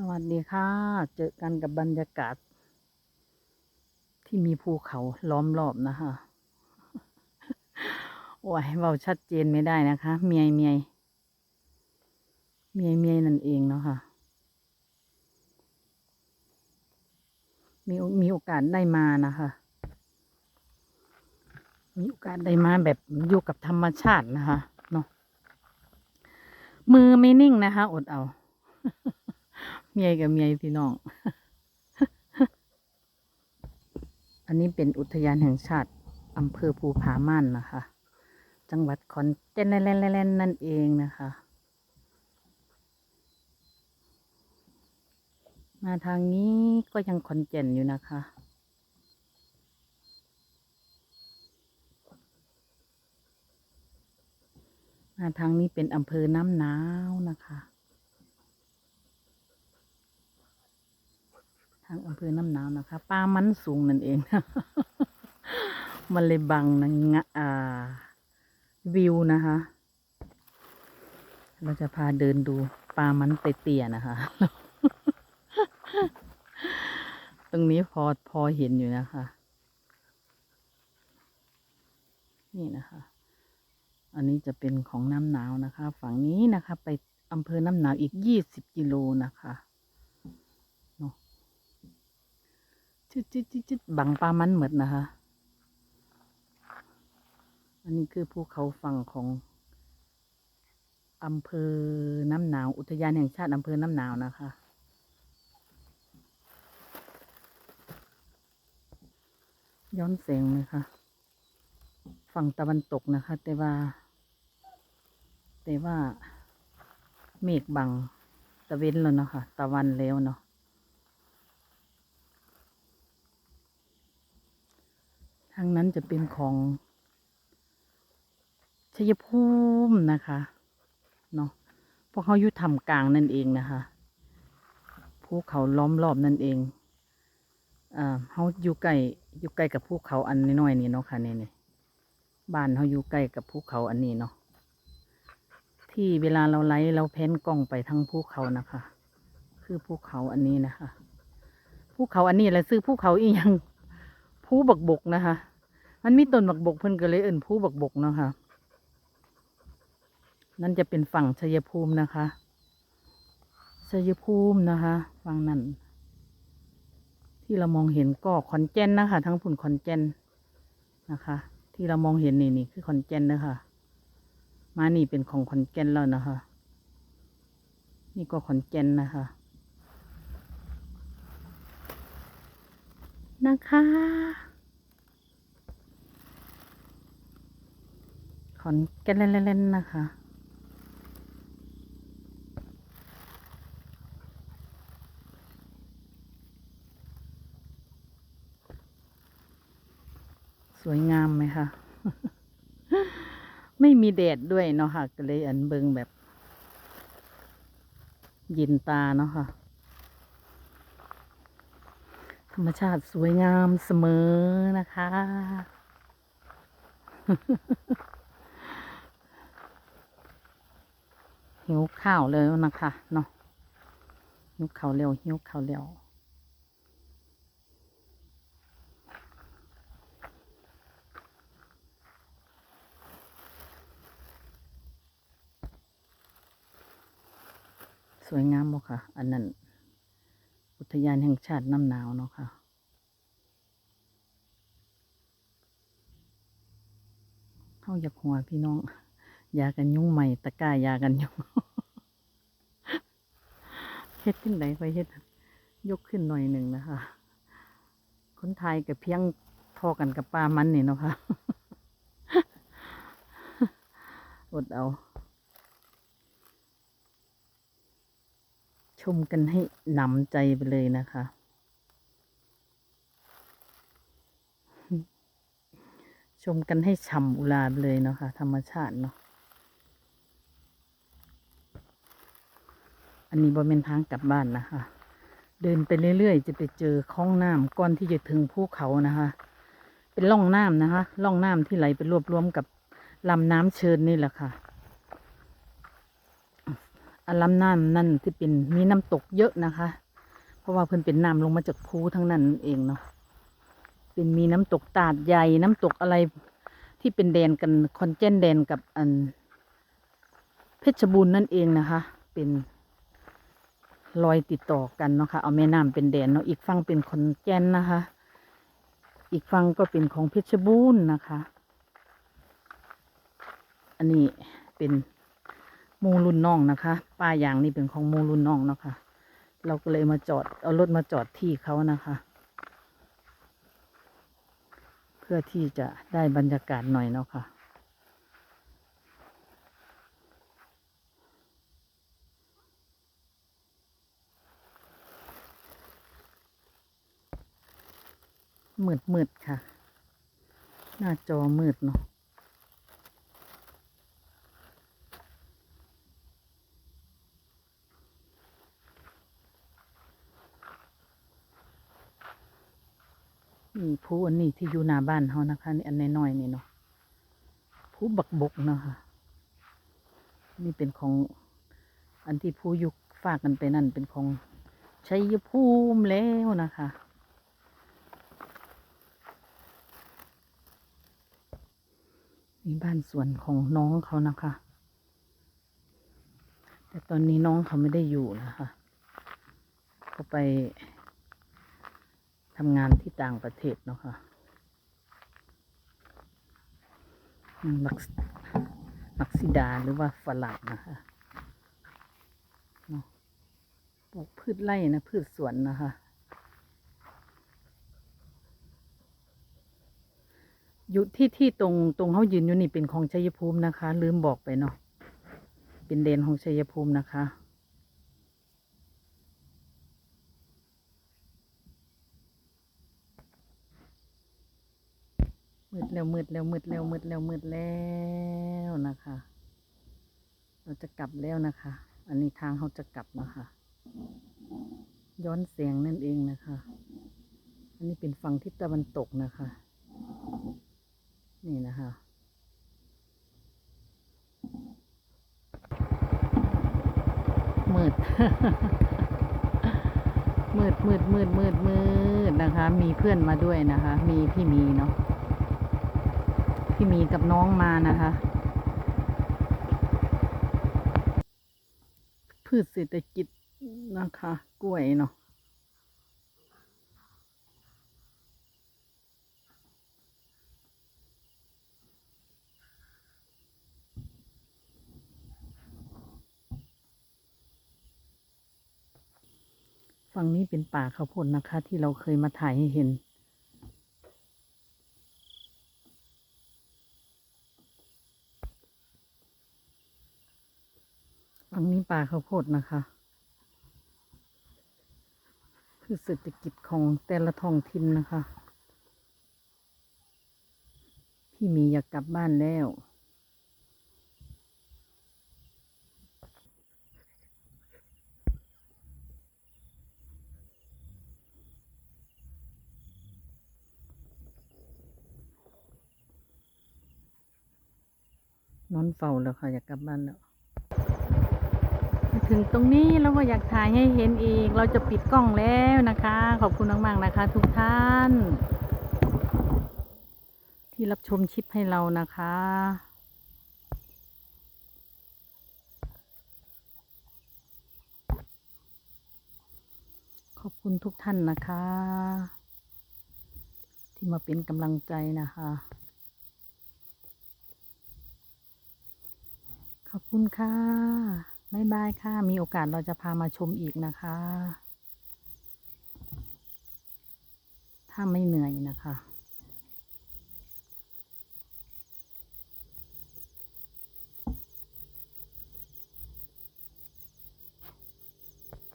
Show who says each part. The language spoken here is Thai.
Speaker 1: สวัสดีค่ะ เจอกันกับบรรยากาศ ที่มีภูเขาล้อมรอบนะคะโอ้ยเบาชัดเจนไม่ได้นะคะ เมียเมียเมียเมียนั่นเองเนาะค่ะ มีมีโอกาสได้มานะคะ มีโอกาสได้มาแบบอยู่กับธรรมชาตินะคะเนาะมือไม่นิ่งนะคะ อดเอา เมียกับเมียพี่น้อง อันนี้เป็นอุทยานแห่งชาติอำเภอภูผาม่านนะคะ จังหวัดขอนแก่นแล่นๆนั่นเองนะคะ มาทางนี้ก็ยังขอนแก่นอยู่นะคะมาทางนี้เป็นอำเภอน้ำหนาวนะคะ ทางอำเภอน้ำหนาวนะคะป่ามันสูงนั่นเอง มันเลยบังนะงะอ่าวิวนะคะ เราจะพาเดินดูป่ามันเตี้ยๆนะคะ ตรงนี้พอพอเห็นอยู่นะคะ นี่นะคะ อันนี้จะเป็นของน้ำหนาวนะคะ ฝั่งนี้นะคะ ไปอำเภอน้ำหนาวอีกยี่สิบกิโลนะคะเนาะ จุดจุดจุดจุดบังปลามันหมดนะคะ อันนี้คือภูเขาฝั่งของอำเภอน้ำหนาว อุทยานแห่งชาติอำเภอน้ำหนาวนะคะย้อนแสงเลยค่ะ ฝั่งตะวันตกนะคะ แต่ว่า แต่ว่าเมฆบังตะเวนแล้วเนาะค่ะ ตะวันแล้วเนาะ ทางนั้นจะเป็นของชัยภูมินะคะเนาะพวกเขาอยู่ทำกลางนั่นเองนะคะภูเขาล้อมรอบนั่นเองอ่าเขาอยู่ใกล้อยู่ใกล้กับภูเขาอันน้อยๆนี่เนาะค่ะนี่นี่บ้านเขาอยู่ใกล้กับภูเขาอันนี้เนาะที่เวลาเราไลฟ์เราแพ้นกล้องไปทั้งภูเขานะคะ คือภูเขาอันนี้นะคะภูเขาอันนี้แหละซื้อภูเขาอีกยัง ภูบักบกนะคะ มันมีต้นบักบกเพิ่นก็เลยเอิ่นภูบักบกเนาะค่ะ นั่นจะเป็นฝั่งชัยภูมินะคะชัยภูมินะคะฝั่งนั้นที่เรามองเห็นก็ขอนแก่นนะคะ ทั้งพุ่นขอนแก่นนะคะ ที่เรามองเห็นนี่นี่คือขอนแก่นนะคะมานี่เป็นของขอนแก่นแล้วนะคะ นี่ก็ขอนแก่นนะคะ นะคะ ขอนแก่นเล่นๆนะคะสวยงามไหมคะ ไม่มีแดดด้วยเนาะค่ะก็เลยอันเบิงแบบ ยินตาเนาะค่ะ รรมชาติสวยงามเสมอนะคะ หิวข้าวเลยนะคะเนาะหิวข้าวเร็วหิวข้าวเร็วสวยงามบ่ค่ะ อันนั้น ทยานแห่งชาติน้ำหนาวเนาะค่ะ เข้าอยากหัวพี่น้อง ยากันยุงใหม่ตะกร้ายากันยุงเฮ็ดขึ้นไหนไปเฮ็ด ยกขึ้นหน่อยหนึ่งนะคะ คนไทยกับเพียงพอกันกับปลามันนี่เนาะค่ะ อดเอา มกันให้หนำใจไปเลยนะคะ ชมกันให้ฉ่ำอุราไปเลยเนาะค่ะธรรมชาติเนาะอันนี้บริเวณทางกลับบ้านนะคะ เดินไปเรื่อยๆ จะไปเจอคลองน้ำก่อนที่จะถึงภูเขานะคะ เป็นร่องน้ำนะคะร่องน้ำที่ไหลไปรวบรวมกับลำน้ำเชิญนี่แหละค่ะ ลำน้ำนั่นที่เป็นมีน้ำตกเยอะนะคะ เพราะว่าเพิ่นเป็นน้ำลงมาจากภูทั้งนั้นเองเนาะเป็นมีน้ำตกตาดใหญ่น้ำตกอะไรที่เป็นแดนกันคอนเจนแดนกับอัน เพชรบูรณ์นั่นเองนะคะ เป็นรอยติดต่อกันเนาะค่ะเอาแม่น้ำเป็นแดนเนาะอีกฝั่งเป็นคอนเจนนะคะ อีกฝั่งก็เป็นของเพชรบูรณ์นะคะ อันนี้เป็น มูรุ่นน้องนะคะ ป้ายางนี่เป็นของมูรุ่นน้องเนาะค่ะเราก็เลยมาจอด เอารถมาจอดที่เขานะคะ เพื่อที่จะได้บรรยากาศหน่อยเนาะค่ะมืดมืดๆค่ะ หน้าจอมืดเนาะ นี่ผู้อันนี้ที่อยู่หน้าบ้านเขานะคะนี่อันน้อยๆนี่เนาะผู้บักบกเนาะค่ะ นี่เป็นของอันที่ผู้ยุกฝากกันไปนั่นเป็นของชัยภูมิแล้วนะคะนี่บ้านสวนของน้องเขานะคะ แต่ตอนนี้น้องเขาไม่ได้อยู่นะคะเขาไป ทำงานที่ต่างประเทศเนาะค่ะอืมมักมักซิดาหรือว่าฝรั่งนะคะเนาะปลูกพืชไร่นะ พืชสวนนะคะ อยู่ที่ที่ตรงตรงเขายืนอยู่นี่เป็นของชัยภูมินะคะ ลืมบอกไปเนาะเป็นเดนของชัยภูมินะคะ มืดแล้วมืดแล้วมืดแล้วมืดแล้วมืดแล้วนะคะ เราจะกลับแล้วนะคะ อันนี้ทางเขาจะกลับนะคะ ย้อนเสียงนั่นเองนะคะ อันนี้เป็นฝั่งทิศตะวันตกนะคะ นี่นะคะมืดมืดมืดมืดมืดมืดนะคะ มีเพื่อนมาด้วยนะคะ มีพี่มีเนาะ พี่มีกับน้องมานะคะ พืชเศรษฐกิจนะคะ กล้วยเนาะฝั่งนี้เป็นป่าข้าวโพดนะคะ ที่เราเคยมาถ่ายให้เห็น ฝั่งนี้ ป่าข้าวโพดนะคะ คือเศรษฐกิจของแต่ละท้องถิ่นนะคะ พี่มีอยากกลับบ้านแล้วนอนเฝ้าแล้วค่ะ อยากกลับบ้านแล้ว ถึงตรงนี้เราก็อยากถ่ายให้เห็นอีก เราจะปิดกล้องแล้วนะคะ ขอบคุณมากๆนะคะ ทุกท่าน ที่รับชมชิปให้เรานะคะขอบคุณทุกท่านนะคะ ที่มาเป็นกำลังใจนะคะ ขอบคุณค่ะ บ๊ายบายค่ะ มีโอกาสเราจะพามาชมอีกนะคะ ถ้าไม่เหนื่อยนะคะ